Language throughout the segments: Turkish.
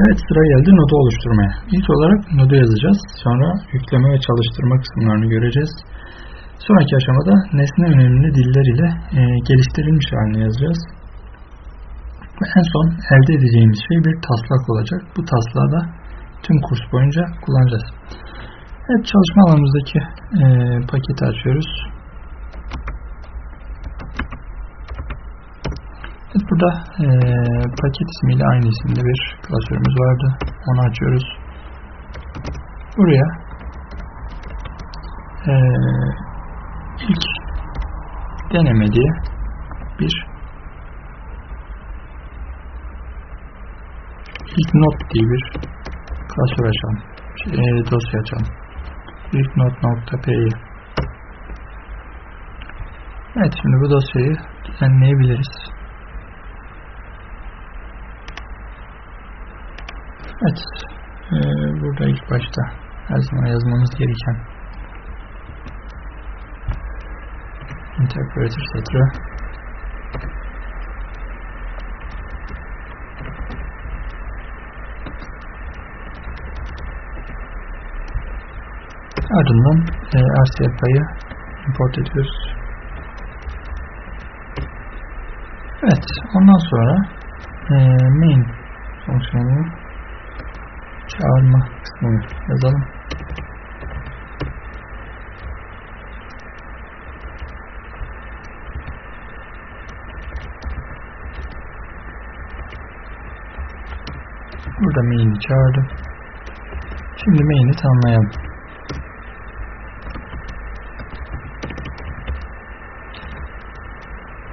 Evet sıra geldi nodu oluşturmaya. İlk olarak nodu yazacağız. Sonra yükleme ve çalıştırma kısımlarını göreceğiz. Sonraki aşamada nesne önemli diller ile e, geliştirilmiş halini yazacağız. Ve en son elde edeceğimiz şey bir taslak olacak. Bu taslağı da tüm kurs boyunca kullanacağız. Evet çalışma alanımızdaki e, paketi açıyoruz. Evet burada e, paket ismiyle aynı isimde bir klasörümüz vardı. Onu açıyoruz. Buraya e, ilk deneme diye bir ilk not diye bir klasör açalım. E, dosya açalım. İlk not.py Evet şimdi bu dosyayı düzenleyebiliriz. Evet. Ee, burada ilk başta her zaman yazmamız gereken interpreter satırı ardından e, payı import ediyoruz. Evet. Ondan sonra e, main fonksiyonunu çağırma kısmını yazalım. Burada main'i çağırdım. Şimdi main'i tanımlayalım.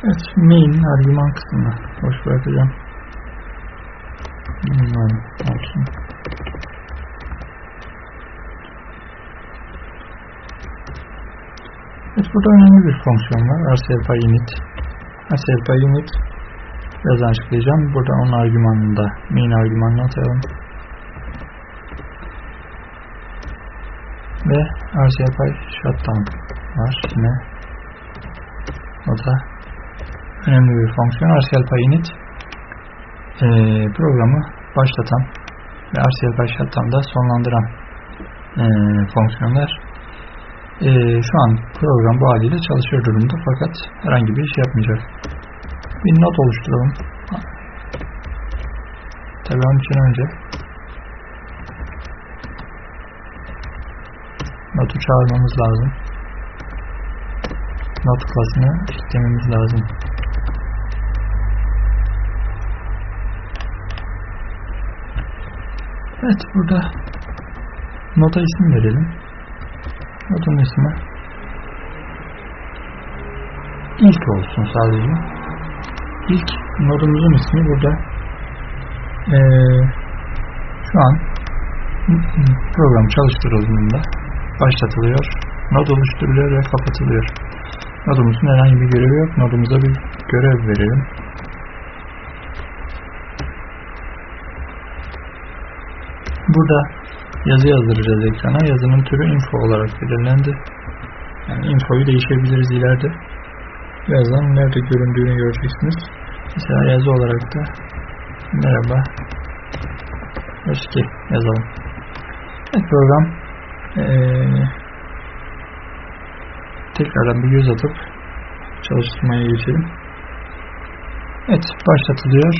Evet, main argüman kısmını boş bırakacağım. Bunlar olsun. Evet, burada önemli bir fonksiyon var. RCLPy init. RCLPy init birazdan açıklayacağım. Burada onun argümanında main argümanını atalım. Ve RCLPy shutdown var yine. O da önemli bir fonksiyon. RCLPy init e, programı başlatan ve RCLPy shutdown'da sonlandıran e, fonksiyonlar e, şu an program bu haliyle çalışıyor durumda fakat herhangi bir iş yapmayacak. Bir not oluşturalım. Tabii onun için önce notu çağırmamız lazım. Not klasını eklememiz lazım. Evet burada nota isim verelim. İsmi ilk olsun sadece. İlk nodumuzun ismi burada ee, şu an program çalıştırıldığında başlatılıyor, nod oluşturuluyor ve kapatılıyor. Nodumuzun herhangi bir görevi yok. Nodumuza bir görev verelim. Burada yazı yazdıracağız ekrana. Yazının türü info olarak belirlendi. Yani infoyu değişebiliriz ileride. Birazdan nerede göründüğünü göreceksiniz. Mesela yazı olarak da merhaba eski yazalım. Evet program ee, tekrardan bir göz atıp çalıştırmaya geçelim. Evet başlatılıyor.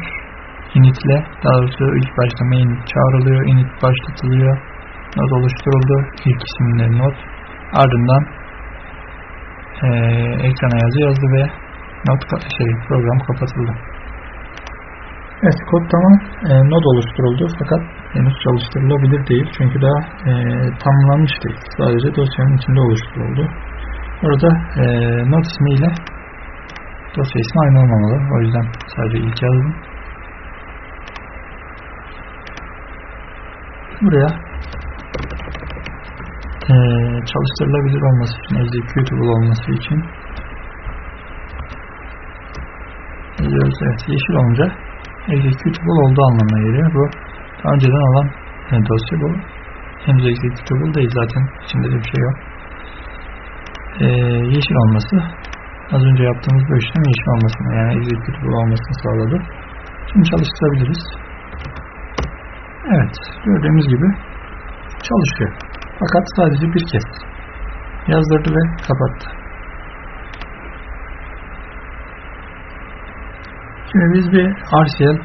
Init ile daha doğrusu ilk başta main çağrılıyor. Init başlatılıyor. Not oluşturuldu. İlk isimleri not. Ardından e, ekrana yazı yazdı ve not şey program kapatıldı. Evet kod tamam. E, node oluşturuldu fakat henüz çalıştırılabilir değil. Çünkü daha e, tamamlanmış değil. Sadece dosyanın içinde oluşturuldu. Orada e, node ismiyle dosya ismi aynı olmamalı. O yüzden sadece ilk yazdım. Buraya e, çalıştırılabilir olması için, executable olması için diyoruz. Evet, yeşil olunca executable olduğu anlamına geliyor. Bu önceden olan e, dosya bu. Henüz executable değil zaten. İçinde de bir şey yok. E, yeşil olması az önce yaptığımız bu işlem yeşil olmasını yani executable olmasını sağladı. Şimdi çalıştırabiliriz. Evet, gördüğümüz gibi çalışıyor. Fakat sadece bir kez yazdırdı ve kapattı. Şimdi biz bir RCL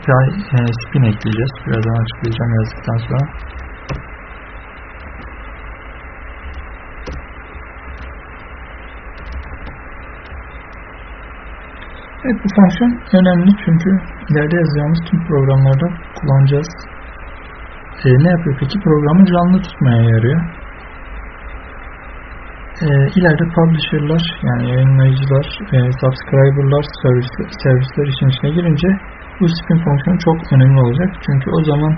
e, spin ekleyeceğiz. Birazdan açıklayacağım yazdıktan sonra. Evet bu fonksiyon önemli çünkü ileride yazacağımız tüm programlarda kullanacağız. E, ne yapıyor peki? Programı canlı tutmaya yarıyor. E, ileride publisher'lar yani yayınlayıcılar, e, subscriber'lar servis, servisler işin içine girince bu spin fonksiyonu çok önemli olacak. Çünkü o zaman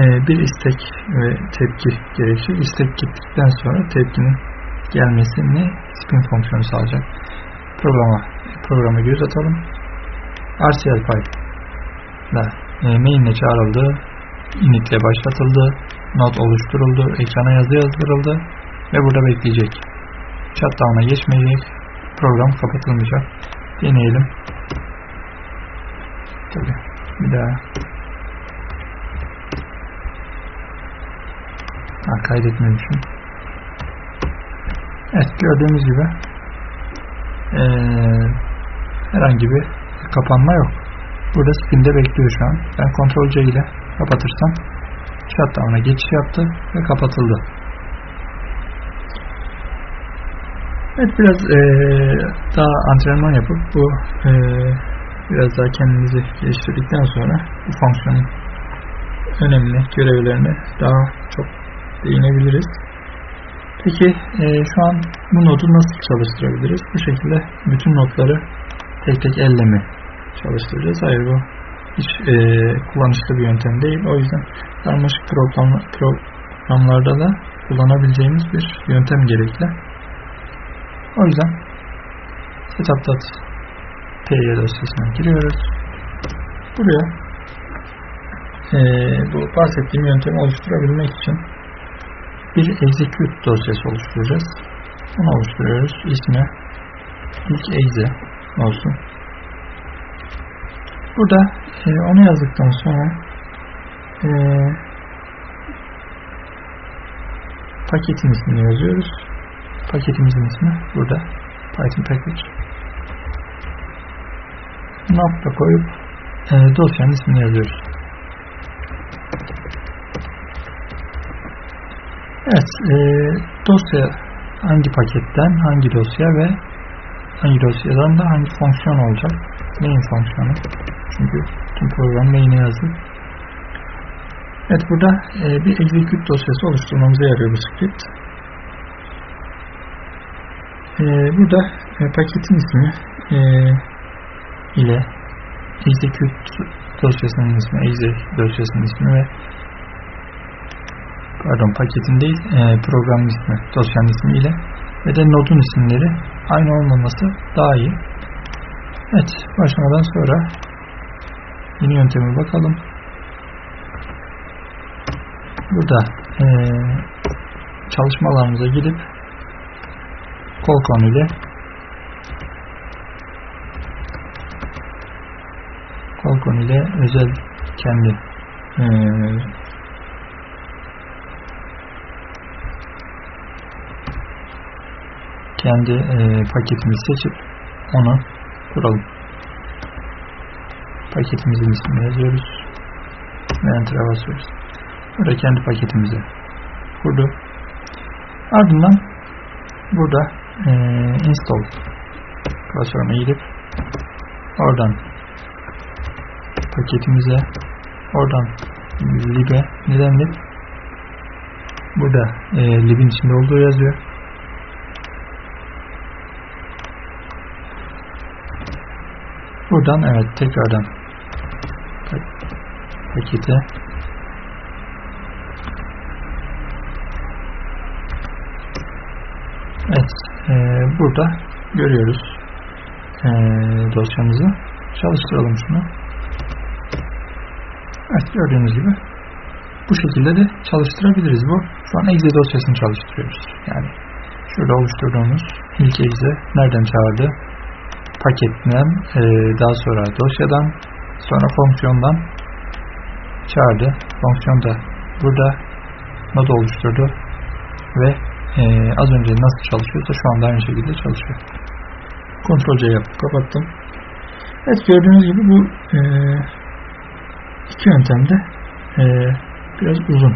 e, bir istek ve tepki gerekecek. İstek gittikten sonra tepkinin gelmesini spin fonksiyonu sağlayacak. Programa programa göz atalım. RCL pipe ile e, main ile çağrıldı. Init ile başlatıldı. Not oluşturuldu. Ekrana yazı yazdırıldı. Ve burada bekleyecek. Shutdown'a geçmeyecek. Program kapatılmayacak. Deneyelim. Tabii. Bir daha. Ha, kaydetmemişim. Evet gördüğümüz gibi ee, herhangi bir kapanma yok. Burada spinde bekliyor şu an. Ben Ctrl C ile kapatırsam shutdown'a geçiş yaptı ve kapatıldı. Evet biraz ee, daha antrenman yapıp bu ee, biraz daha kendinizi geliştirdikten sonra bu fonksiyonun önemli görevlerine daha çok değinebiliriz. Peki e, şu an bu nodu nasıl çalıştırabiliriz? Bu şekilde bütün notları tek tek elle mi çalıştıracağız? Hayır bu hiç e, kullanışlı bir yöntem değil. O yüzden karmaşık program, programlarda da kullanabileceğimiz bir yöntem gerekli. O yüzden setup.py dosyasına giriyoruz. Buraya e, bu bahsettiğim yöntemi oluşturabilmek için bir execute dosyası oluşturacağız. Bunu oluşturuyoruz. İsmi ilk exe olsun. Burada e, onu yazdıktan sonra e, paketin ismini yazıyoruz. Paketimizin ismi burada. Python package. Nokta koyup e, dosyanın ismini yazıyoruz. Evet, e, dosya hangi paketten, hangi dosya ve hangi dosyadan da hangi fonksiyon olacak? Main fonksiyonu. Çünkü tüm program main'e yazdık. Evet, burada e, bir execute dosyası oluşturmamıza yarıyor bu script. E, burada e, paketin ismi e, ile execute dosyasının ismi, exe dosyasının ismi ve pardon paketin değil e, programın ismi, dosyanın ismi ile ve de nodun isimleri aynı olmaması daha iyi. Evet, başlamadan sonra yeni yönteme bakalım. Burada e, çalışmalarımıza gidip Qualcomm ile Qualcomm ile özel kendi e, kendi e, paketimizi seçip onu kuralım. Paketimizin ismini yazıyoruz ve enter'a basıyoruz. Burada kendi paketimizi kurdu. Ardından burada e, install klasörüne gidip oradan paketimize oradan lib'e neden lib? Burada e, lib'in içinde olduğu yazıyor. Buradan evet tekrardan pakete Evet e, burada görüyoruz e, dosyamızı. Çalıştıralım şunu. Evet gördüğünüz gibi bu şekilde de çalıştırabiliriz. Bu şu an exe dosyasını çalıştırıyoruz. Yani şurada oluşturduğumuz ilk exe nereden çağırdı? Paketten, e, daha sonra dosyadan, sonra fonksiyondan çağırdı. Fonksiyon da burada not oluşturdu ve e, az önce nasıl çalışıyorsa şu anda aynı şekilde çalışıyor. Ctrl C yapıp kapattım. Evet gördüğünüz gibi bu e, iki yöntemde e, biraz uzun.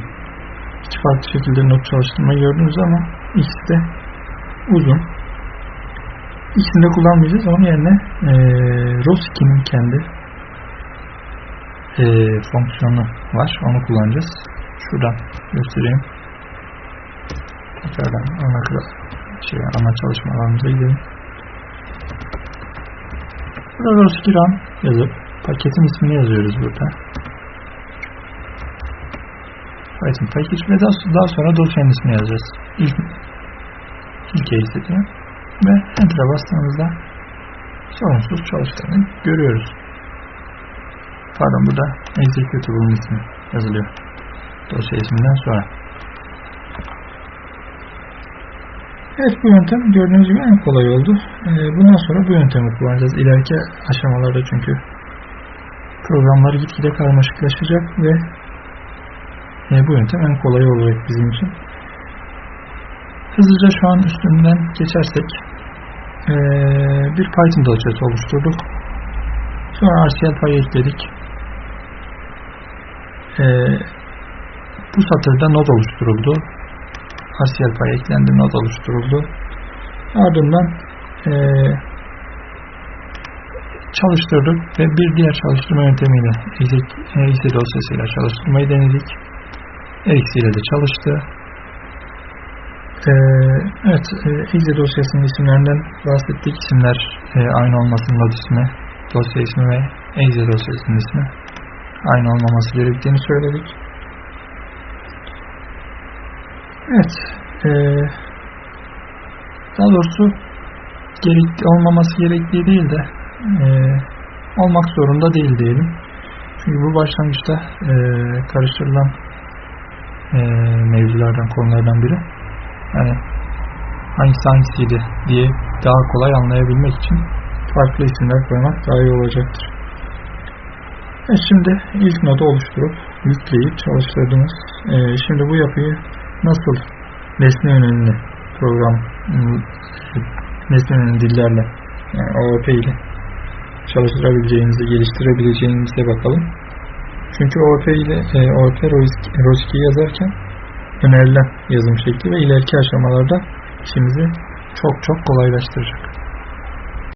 İki farklı şekilde not çalıştırmayı gördünüz ama ikisi de uzun. İkisini de kullanmayacağız. Onun yerine e, ROS2'nin kendi e, fonksiyonu var. Onu kullanacağız. Şuradan göstereyim. Tekrardan ana, şey, ana çalışma alanımıza gidelim. ROS2 RAM yazıp paketin ismini yazıyoruz burada. Python package ve daha, sonra dosyanın ismini yazacağız. İlk, ilk istediğim ve Enter'a bastığımızda sorunsuz çalıştığını görüyoruz. Pardon burada executable'ın ismi yazılıyor. Dosya isminden sonra. Evet bu yöntem gördüğünüz gibi en kolay oldu. Ee, bundan sonra bu yöntemi kullanacağız. İleriki aşamalarda çünkü programlar gitgide karmaşıklaşacak ve e, bu yöntem en kolay olacak bizim için. Hızlıca şu an üstünden geçersek e, bir Python dosyası oluşturduk. Sonra RCL ekledik. E, bu satırda node oluşturuldu. RCL pay eklendi, node oluşturuldu. Ardından e, çalıştırdık ve bir diğer çalıştırma yöntemiyle exe dosyasıyla çalıştırmayı denedik. Exe ile de çalıştı. Ee, evet, exe dosyasının isimlerinden bahsettik. İsimler e, aynı olmasının node ismi, dosya ismi ve exe dosyasının ismi aynı olmaması gerektiğini söyledik. Evet, e, daha doğrusu gerek, olmaması gerektiği değil de e, olmak zorunda değil diyelim. Çünkü bu başlangıçta e, karıştırılan e, mevzulardan, konulardan biri. Yani hangisi hangisiydi diye daha kolay anlayabilmek için farklı isimler koymak daha iyi olacaktır. Evet, şimdi ilk nodu oluşturup yükleyip çalıştırdınız. E, şimdi bu yapıyı nasıl nesne yönelimli program nesne yönelimli dillerle yani OOP ile çalıştırabileceğimizi, geliştirebileceğimize bakalım. Çünkü OOP ile e, OOP ROS2'yi yazarken önerilen yazım şekli ve ileriki aşamalarda işimizi çok çok kolaylaştıracak.